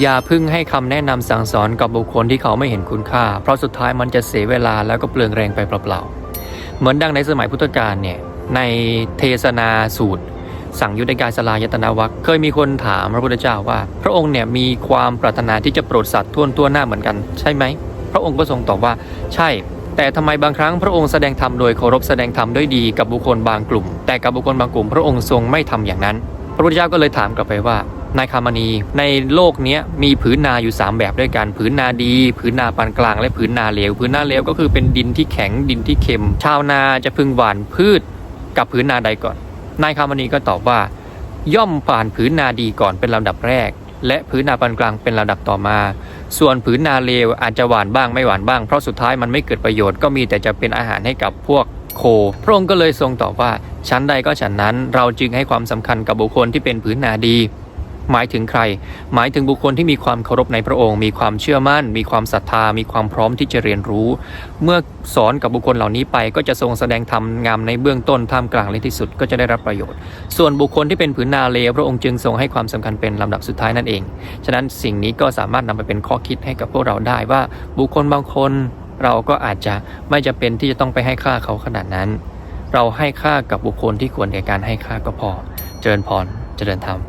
อย่าพึ่งให้คำแนะนำสั่งสอนกับบุคคลที่เขาไม่เห็นคุณค่า เพราะสุดท้ายมันจะเสียเวลาแล้วก็เปลืองแรงไปเปล่าๆ เหมือนดังในสมัยพุทธกาลเนี่ยในเทศนาสูตร สั่งยุทธกายสลายตนาวัคเคยมีคนถามพระพุทธเจ้าว่า พระองค์เนี่ยมีความปรารถนาที่จะโปรดสัตว์ทั่วทั่วหน้าเหมือนกัน ใช่ไหม พระองค์ก็ทรงตอบว่าใช่ แต่ทำไมบางครั้งพระองค์แสดงธรรมโดยเคารพแสดงธรรมด้วยดีกับบุคคลบางกลุ่ม แต่กับบุคคลบางกลุ่ม พระองค์ทรงไม่ทำอย่างนั้น พระพุทธเจ้าก็เลยถามกลับไปว่า นายคามณีในโลกนี้มีผืนนาอยู่ 3 แบบด้วยกันผืนนาดีผืนนาปานกลางและผืนนาเหลวผืนนาเหลวก็คือเป็นดินที่แข็งดินที่เค็ม ชาวนาจะพึงหว่านพืชกับผืนนาใดก่อน นายคามณีก็ตอบว่า ย่อมผ่านผืนนาดีก่อนเป็นลำดับแรก และผืนนาปานกลางเป็นลำดับต่อมา ส่วนผืนนาเลวอาจจะหวานบ้างไม่หวานบ้างเพราะสุดท้ายมันไม่เกิดประโยชน์ก็มีแต่จะเป็นอาหารให้กับพวกโคพระองค์ก็เลยทรงตอบว่าชั้นใดก็ฉันนั้น เราจึงให้ความสำคัญกับบุคคลที่เป็นผืนนาดี หมายถึงใคร หมายถึงบุคคลที่มีความเคารพในพระองค์ มีความเชื่อมั่น มีความศรัทธา มีความพร้อมที่จะเรียนรู้ เมื่อสอนกับบุคคลเหล่านี้ไป ก็จะทรงแสดงธรรมงามในเบื้องต้นท่ามกลางและที่สุดก็จะได้รับประโยชน์ ส่วนบุคคลที่เป็นผืนนาเลพระองค์จึงทรงให้ความสำคัญเป็นลำดับสุดท้ายนั่นเอง ฉะนั้นสิ่งนี้ก็สามารถนำไปเป็นข้อคิดให้กับพวกเราได้ว่าบุคคลบางคนเราก็อาจจะไม่จำเป็นที่จะต้องไปให้ค่าเขาขนาดนั้น เราให้ค่ากับบุคคลที่ควรแก่การให้ค่าก็พอ เจริญพร เจริญธรรม